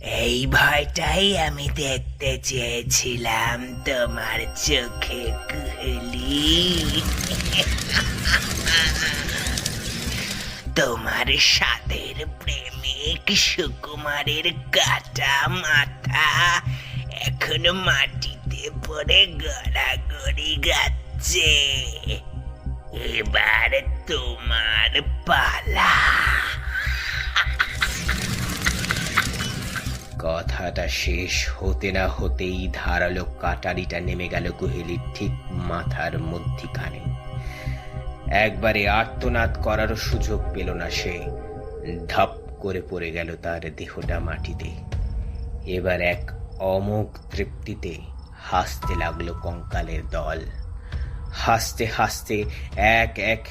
এই ভয়টাই আমি দেখতে চেয়েছিলাম তোমার চোখে কুহেলি তোমার সাথের প্রেমিক সুকুমারের কাটা মাথা এখনও মাটিতে পড়ে গড়াগড়ি গাচ্ছে। এবার তোমার পালা। কথাটা শেষ হতে না হতেই ধারালো কাটারিটা নেমে গেল কুহেলির ঠিক মাথার মধ্যিখানে। একবারে আর্তনাদ করারও সুযোগ পেল না সে। ধপ করে পড়ে গেল তার দেহটা মাটিতে। এবার এক অমোঘ তৃপ্তিতে হাসতে লাগল কঙ্কালের দল। হাসতে হাসতে এক এক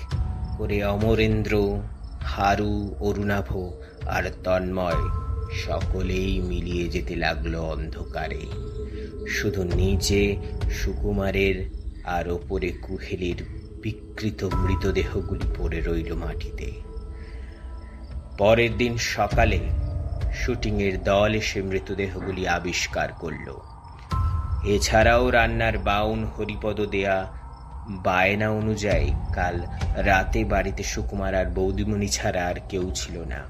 করে অমরেন্দ্র, হারু, অরুণাভ আর তন্ময় সকলেই মিলিয়ে যেতে লাগল অন্ধকারে। শুধু নিচে সুকুমারের আর ওপরে কুহেলির বিকৃত মৃতদেহগুলি পড়ে রইল মাটিতে। পরের দিন সকালে শুটিংয়ের দল এসে মৃতদেহগুলি আবিষ্কার করল। এছাড়াও রান্নার বাউন, হরিপদ দেয়া, বায়না অনুযায়ী কাল রাতে বাড়িতে সুকুমার আর বৌদিমণি ছাড়া আর কেউ ছিল না।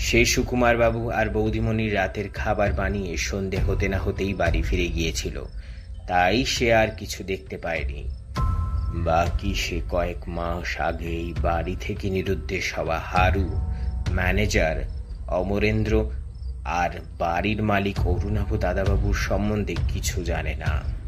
সেই সুকুমার বাবু আর বৌদিমণির রাতের খাবার বানিয়ে সন্ধে হতে না হতেই বাড়ি ফিরে গিয়েছিল। তাই সে আর কিছু দেখতে পায়নি। বাকি সে কয়েক মাস আগেই বাড়ি থেকে নিরুদ্দেশ হওয়া হারু, ম্যানেজার, অমরেন্দ্র আর বাড়ির মালিক অরুণাভ দাদাবাবুর সম্বন্ধে কিছু জানে না।